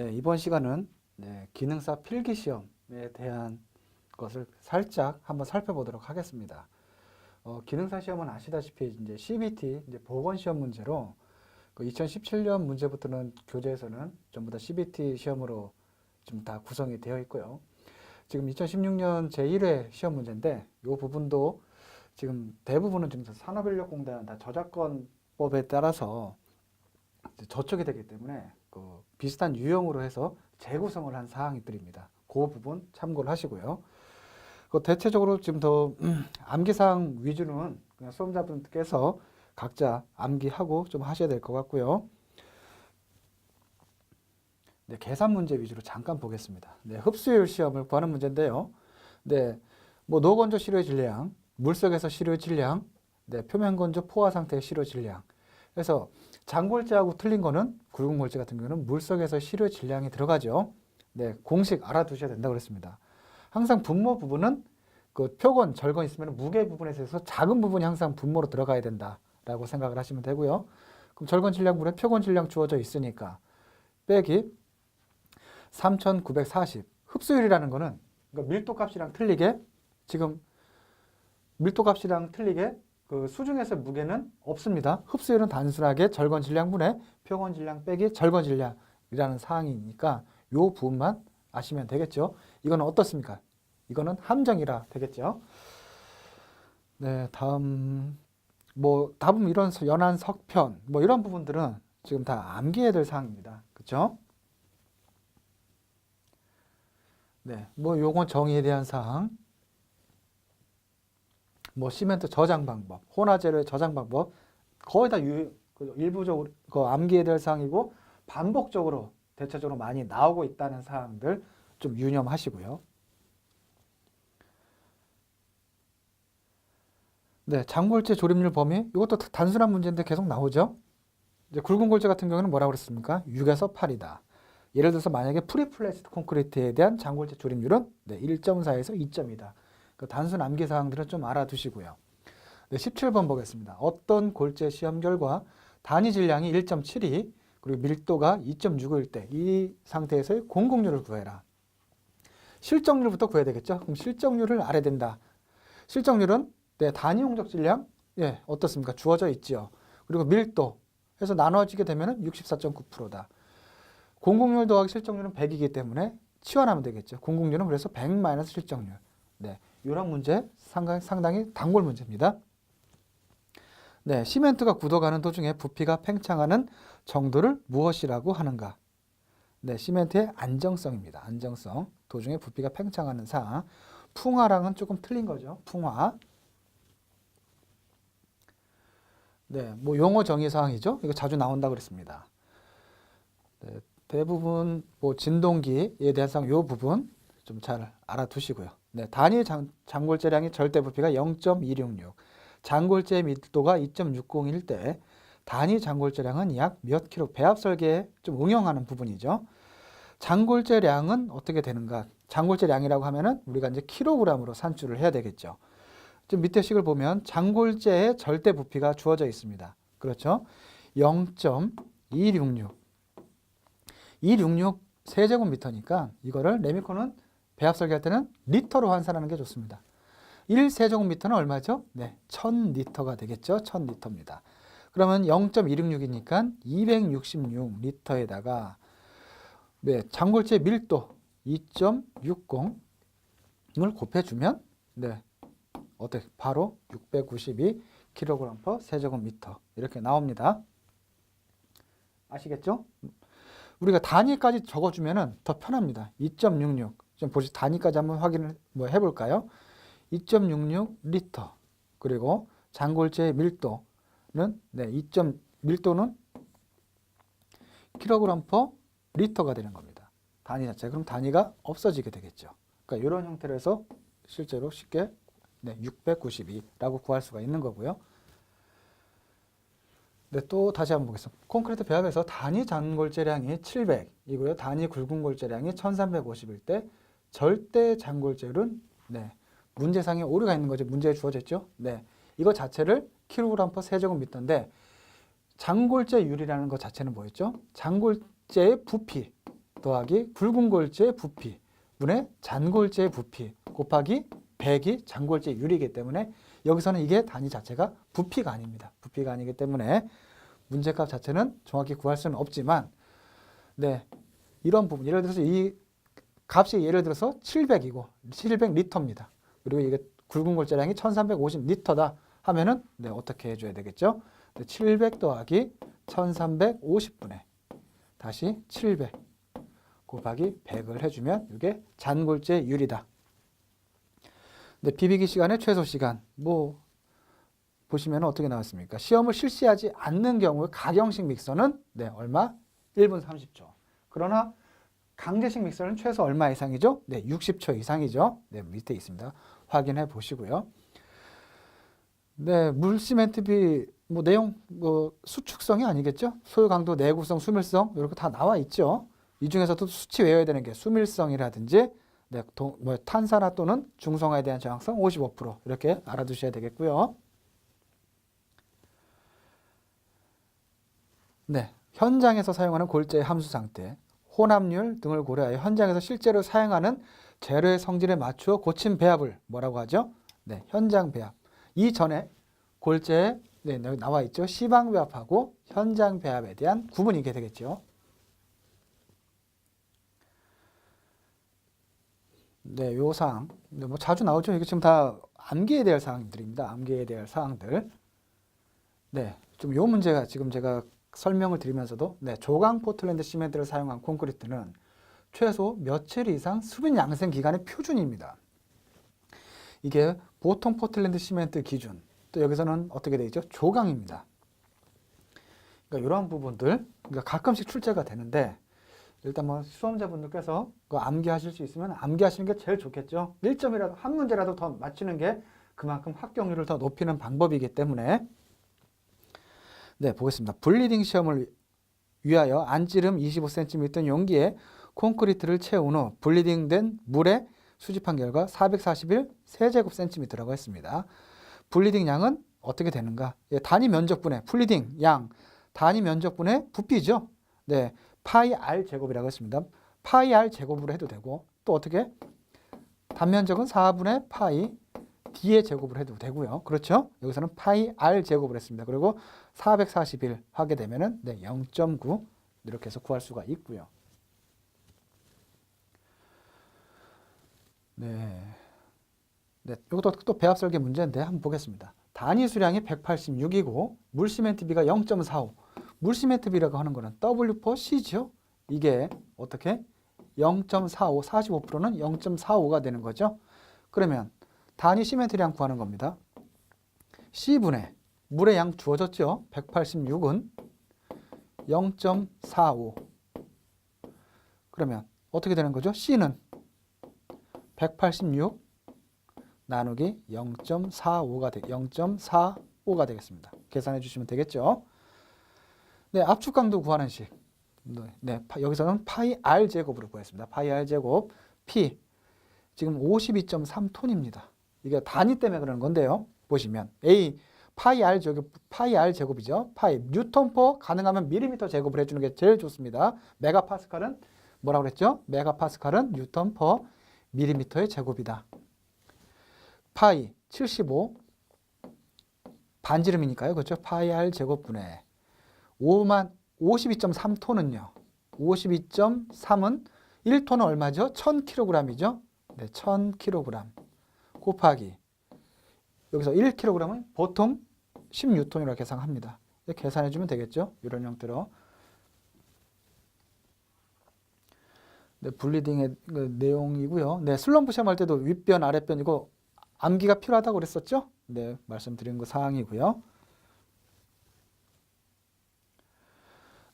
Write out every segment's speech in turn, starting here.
네, 이번 시간은 네, 기능사 필기 시험에 대한 것을 살짝 한번 살펴보도록 하겠습니다. 어, 기능사 시험은 아시다시피 이제 CBT 이제 보건 시험 문제로 그 2017년 문제부터는 교재에서는 전부 다 CBT 시험으로 좀 다 구성이 되어 있고요. 지금 2016년 제1회 시험 문제인데 이 부분도 지금 대부분은 지금 산업인력공단 다 저작권법에 따라서 저촉이 되기 때문에 그 비슷한 유형으로 해서 재구성을 한 사항들입니다. 그 부분 참고를 하시고요. 그 대체적으로 지금 더 음, 암기사항 위주는 그냥 수험자분께서 각자 암기하고 좀 하셔야 될 것 같고요. 네, 계산 문제 위주로 잠깐 보겠습니다. 네, 흡수율 시험을 구하는 문제인데요. 네, 뭐 노건조 시료의 질량, 물속에서 시료의 질량, 네, 표면 건조 포화 상태의 시료 질량. 그래서 장골제하고 틀린 거는 굵은 골재 같은 경우는 물속에서 시료의 질량이 들어가죠. 네, 공식 알아두셔야 된다고 그랬습니다. 항상 분모 부분은 그 표건, 절건 있으면 무게 부분에 있어서 작은 부분이 항상 분모로 들어가야 된다라고 생각을 하시면 되고요. 그럼 절건 질량분에 표건 질량 주어져 있으니까 빼기 3940 흡수율이라는 거는 그러니까 밀도 값이랑 틀리게 지금 밀도 값이랑 틀리게 그 수중에서 무게는 없습니다. 흡수율은 단순하게 절건 질량분의 표건 질량 빼기 절건 질량이라는 사항이니까 요 부분만 아시면 되겠죠. 이거는 어떻습니까? 이거는 함정이라 되겠죠. 네, 다음 뭐 답은 이런 서- 연한 석편 뭐 이런 부분들은 지금 다 암기해야 될 사항입니다. 그렇죠? 네, 뭐 요건 정의에 대한 사항, 뭐 시멘트 저장 방법, 혼화재료의 저장 방법 거의 다 유, 그 일부적으로 그 암기해야 될 사항이고 반복적으로 대체적으로 많이 나오고 있다는 사항들 좀 유념하시고요. 네, 장골재 조립률 범위 이것도 다- 단순한 문제인데 계속 나오죠. 이제 굵은 골재 같은 경우는 뭐라고 그랬습니까? 6에서 8이다. 예를 들어서 만약에 프리플레이스드 콘크리트에 대한 장골재 조립률은 네, 1.4에서 2점이다. 그 단순 암기 사항들은 좀 알아두시고요. 네, 17번 보겠습니다. 어떤 골재 시험 결과 단위 질량이 1.72 그리고 밀도가 2.65일 때 이 상태에서의 공공률을 구해라. 실적률부터 구해야 되겠죠? 그럼 실적률을 알아야 된다. 실적률은 네, 단위 용적 질량 예, 어떻습니까? 주어져 있지요. 그리고 밀도 해서 나눠지게 되면은 64.9%다. 공공률 더하기 실적률은 100이기 때문에 치환하면 되겠죠. 공공률은 그래서 100 마이너스 실적률. 네, 이런 문제 상당히, 상당히 단골 문제입니다. 네, 시멘트가 굳어가는 도중에 부피가 팽창하는 정도를 무엇이라고 하는가? 네, 시멘트의 안정성입니다. 안정성. 도중에 부피가 팽창하는 사항. 풍화랑은 조금 틀린 거죠. 풍화. 네, 뭐 용어 정의 사항이죠. 이거 자주 나온다 그랬습니다. 네, 대부분 뭐 진동기에 대한 사항 요 부분 좀 잘 알아두시고요. 네, 단위 장, 장골재량의 절대 부피가 0.266, 장골재 밀도가 2.601일 때 단위 장골재량은 약 몇 킬로 배합 설계에 좀 응용하는 부분이죠. 장골재량은 어떻게 되는가? 장골재량이라고 하면은 우리가 이제 킬로그램으로 산출을 해야 되겠죠. 지금 밑에 식을 보면 장골재의 절대 부피가 주어져 있습니다. 그렇죠? 0.266. 266 세제곱미터니까 이거를 레미코는 배합 설계할 때는 리터로 환산하는 게 좋습니다. 1 세제곱미터는 얼마죠? 네, 1000리터가 되겠죠. 1000리터입니다. 그러면 0.266이니까 266리터에다가 네, 장골재 밀도 2.60을 곱해주면 네, 어때? 바로 692kg 세제곱미터 이렇게 나옵니다. 아시겠죠? 우리가 단위까지 적어주면은 더 편합니다. 2.66. 좀 보시 단위까지 한번 확인을 뭐 해볼까요? 2.66 리터 그리고 장골재의 밀도는 네, 2. 밀도는 킬로그램 퍼 리터가 되는 겁니다. 단위 자체 그럼 단위가 없어지게 되겠죠. 그러니까 이런 형태로 해서 실제로 쉽게 네, 692라고 구할 수가 있는 거고요. 네, 또 다시 한번 보겠습니다. 콘크리트 배합에서 단위 장골재량이 700이고요. 단위 굵은 골재량이 1350일 때 절대 장골재율은 네, 문제상에 오류가 있는 거죠. 문제에 주어졌죠. 네, 이거 자체를 킬로그램 퍼 세제곱미터인데 장골재율이라는 것 자체는 뭐였죠? 장골재의 부피 더하기 굵은 골재의 부피 분의 잔골재의 부피 곱하기 100이 잔골재 유리이기 때문에 여기서는 이게 단위 자체가 부피가 아닙니다. 부피가 아니기 때문에 문제값 자체는 정확히 구할 수는 없지만 네 이런 부분 예를 들어서 이 값이 예를 들어서 700이고 700리터입니다. 그리고 이게 굵은 골재량이 1350리터다 하면은 네 어떻게 해줘야 되겠죠? 700 더하기 1350분의 다시 700 곱하기 100을 해주면 이게 잔골재 율이다. 네, 비비기 시간의 최소 시간 뭐 보시면 어떻게 나왔습니까? 시험을 실시하지 않는 경우 가경식 믹서는 네 얼마? 1분 30초. 그러나 강제식 믹서는 최소 얼마 이상이죠? 네, 60초 이상이죠. 네, 밑에 있습니다. 확인해 보시고요. 네, 물 시멘트비 뭐 내용 뭐 수축성이 아니겠죠? 소요 강도, 내구성, 수밀성 이렇게 다 나와 있죠. 이 중에서도 수치 외워야 되는 게 수밀성이라든지 네, 도, 뭐 탄산화 또는 중성화에 대한 저항성 55% 이렇게 알아두셔야 되겠고요. 네, 현장에서 사용하는 골재의 함수 상태, 혼합률 등을 고려하여 현장에서 실제로 사용하는 재료의 성질에 맞추어 고친 배합을 뭐라고 하죠? 네, 현장 배합. 이전에 골재에 네, 나와 있죠. 시방 배합하고 현장 배합에 대한 구분이 있게 되겠죠. 네, 요 사항. 네, 뭐 자주 나오죠. 이게 지금 다 암기해야 될 사항들입니다. 암기해야 될 사항들. 네, 좀 요 문제가 지금 제가 설명을 드리면서도 네, 조강 포틀랜드 시멘트를 사용한 콘크리트는 최소 며칠 이상 수분 양생 기간의 표준입니다. 이게 보통 포틀랜드 시멘트 기준. 또 여기서는 어떻게 되어 있죠? 조강입니다. 그러니까 이러한 부분들 그러니까 가끔씩 출제가 되는데 일단 뭐 수험자분들께서 그 암기하실 수 있으면 암기하시는 게 제일 좋겠죠. 1점이라도 한 문제라도 더 맞추는 게 그만큼 합격률을 더 높이는 방법이기 때문에 네, 보겠습니다. 분리딩 시험을 위하여 안지름 25cm 용기에 콘크리트를 채운 후 분리딩된 물에 수집한 결과 441 세제곱센티미터라고 했습니다. 분리딩 양은 어떻게 되는가? 예, 단위 면적분의 분리딩 양 단위 면적분의 부피죠. 네, 파이 r 제곱이라고 했습니다. 파이 r 제곱으로 해도 되고 또 어떻게 단면적은 4분의 파이 d의 제곱을 해도 되고요. 그렇죠? 여기서는 파이 r 제곱을 했습니다. 그리고 441 하게 되면은 네, 0.9 이렇게 해서 구할 수가 있고요. 네. 네, 이것도 또 배합 설계 문제인데 한번 보겠습니다. 단위 수량이 186이고 물 시멘트 비가 0.45. 물 시멘트 비라고 하는 거는 W4C죠. 이게 어떻게 0.45, 45%는 0.45가 되는 거죠. 그러면 단위 시멘트량 구하는 겁니다. C분의 물의 양 주어졌죠. 186은 0.45. 그러면 어떻게 되는 거죠? C는 186 나누기 0.45가 되 0.45가 되겠습니다. 계산해 주시면 되겠죠. 네, 압축 강도 구하는 식. 네, 파, 여기서는 파이 r 제곱으로 구했습니다. 파이 r 제곱 p 지금 52.3톤입니다. 이게 단위 때문에 그러는 건데요. 보시면 a 파이 r 제곱 파이 r 제곱이죠. 파이 뉴턴퍼 가능하면 밀리미터 제곱을 해주는 게 제일 좋습니다. 메가파스칼은 뭐라고 그랬죠? 메가파스칼은 뉴턴 퍼 밀리미터의 제곱이다. 파이 75 반지름이니까요. 그렇죠? 파이 r 제곱분의 5만 52.3톤은요. 52.3은 1톤은 얼마죠? 1000kg이죠. 네, 1000kg 곱하기 여기서 1kg은 보통 16톤이라고 계산합니다. 계산해 주면 되겠죠? 이런 형태로. 네, 분리딩의 그 내용이고요. 네, 슬럼프 시험할 때도 윗변, 아랫변 이거 암기가 필요하다고 그랬었죠? 네, 말씀드린 그 사항이고요.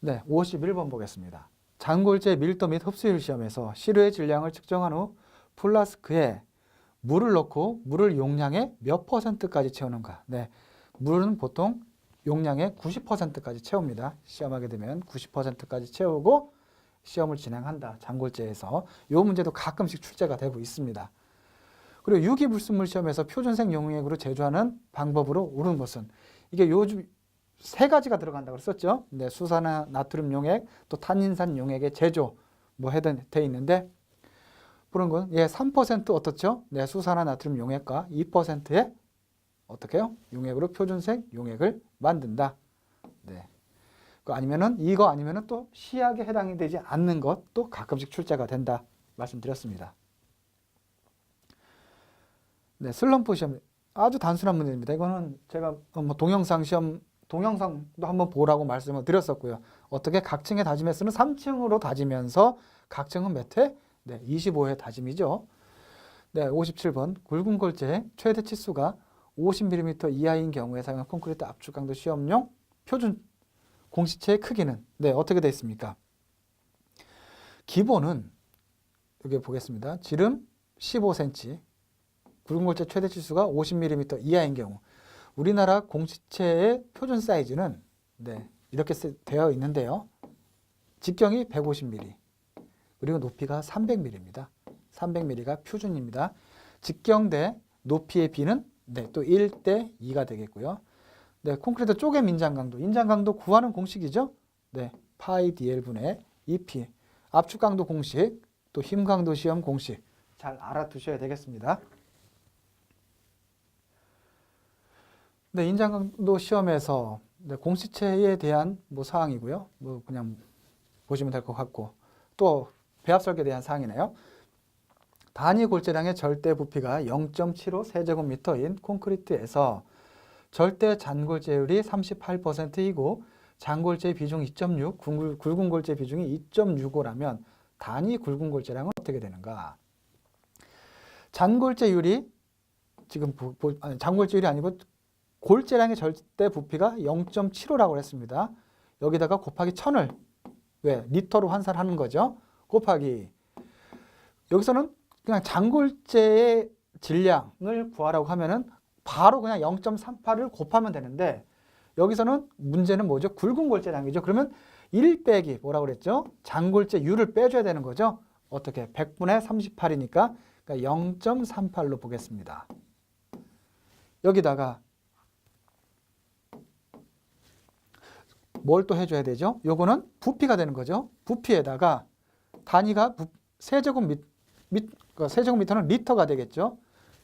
네, 51번 보겠습니다. 장골재 밀도 및 흡수율 시험에서 시루의 질량을 측정한 후 플라스크에 물을 넣고 물을 용량의 몇 퍼센트까지 채우는가? 네, 물은 보통 용량의 90%까지 채웁니다. 시험하게 되면 90%까지 채우고 시험을 진행한다. 장골재에서 이 문제도 가끔씩 출제가 되고 있습니다. 그리고 유기불순물 시험에서 표준색 용액으로 제조하는 방법으로 옳은 것은 이게 요즘 세 가지가 들어간다고 했었죠. 네, 수산화 나트륨 용액, 또 탄닌산 용액의 제조 뭐 해돼 있는데 보는 건 예, 3% 어떻죠? 네, 수산화 나트륨 용액과 2%의 어떻게 해요? 용액으로 표준색 용액을 만든다. 네. 그 아니면은 이거 아니면은 또 시약에 해당이 되지 않는 것도 가끔씩 출제가 된다. 말씀드렸습니다. 네, 슬럼프 시험 아주 단순한 문제입니다. 이거는 제가 뭐 동영상 시험 동영상도 한번 보라고 말씀을 드렸었고요. 어떻게 각층의 다짐 횟수는 3층으로 다지면서 각층은 몇 회? 네, 25회 다짐이죠. 네, 57번 굵은 골재 최대 치수가 50mm 이하인 경우에 사용한 콘크리트 압축 강도 시험용 표준 공시체의 크기는 네, 어떻게 되어 있습니까? 기본은 여기 보겠습니다. 지름 15cm, 굵은 골재 최대 치수가 50mm 이하인 경우 우리나라 공시체의 표준 사이즈는 네, 이렇게 쓰- 되어 있는데요. 직경이 150mm, 그리고 높이가 300mm입니다. 300mm가 표준입니다. 직경 대 높이의 비는 네, 또 1 대 2가 되겠고요. 네, 콘크리트 쪼개 민장 강도, 인장 강도 구하는 공식이죠. 네, 파이 dl 분의 2p. 압축 강도 공식, 또 힘 강도 시험 공식 잘 알아두셔야 되겠습니다. 네, 인장 강도 시험에서 네, 공시체에 대한 뭐 사항이고요. 뭐 그냥 보시면 될 것 같고 또 배합 설계에 대한 사항이네요. 단위 골재량의 절대 부피가 0.75 세제곱미터인 콘크리트에서 절대 잔골재율이 38%이고 잔골재 비중 2.6, 굵은 굵은 골재 비중이 2.65라면 단위 굵은 골재량은 어떻게 되는가? 잔골재율이 지금 보, 보, 아니, 잔골재율이 아니고 골재량의 절대 부피가 0.75라고 했습니다. 여기다가 곱하기 1000을 왜 리터로 환산하는 거죠? 곱하기 여기서는 그냥 장골재의 질량을 구하라고 하면은 바로 그냥 0.38을 곱하면 되는데 여기서는 문제는 뭐죠? 굵은 골재량이죠. 그러면 1 빼기 뭐라고 그랬죠? 장골재율을 빼줘야 되는 거죠. 어떻게? 100분의 38이니까 그러니까 0.38로 보겠습니다. 여기다가 뭘 또 해줘야 되죠? 요거는 부피가 되는 거죠. 부피에다가 단위가 부, 세제곱 미, 미, 그 세제곱미터는 리터가 되겠죠.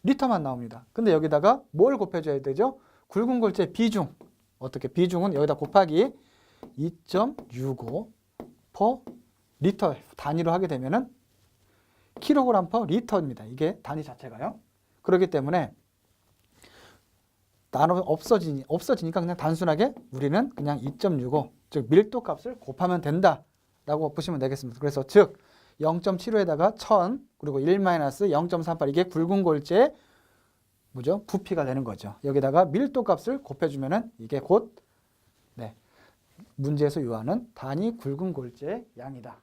리터만 나옵니다. 근데 여기다가 뭘 곱해줘야 되죠? 굵은 골재 비중. 어떻게 비중은 여기다 곱하기 2.65 per 리터 단위로 하게 되면은 킬로그램 per 리터입니다. 이게 단위 자체가요. 그렇기 때문에 나눠 없어지니 없어지니까 그냥 단순하게 우리는 그냥 2.65, 즉 밀도 값을 곱하면 된다 라고 보시면 되겠습니다. 그래서 즉 0.75에다가 1000 그리고 1-0.38 이게 굵은 골재 뭐죠? 부피가 되는 거죠. 여기다가 밀도 값을 곱해주면 은 이게 곧 네, 문제에서 요하는 단위 굵은 골재의 양이다.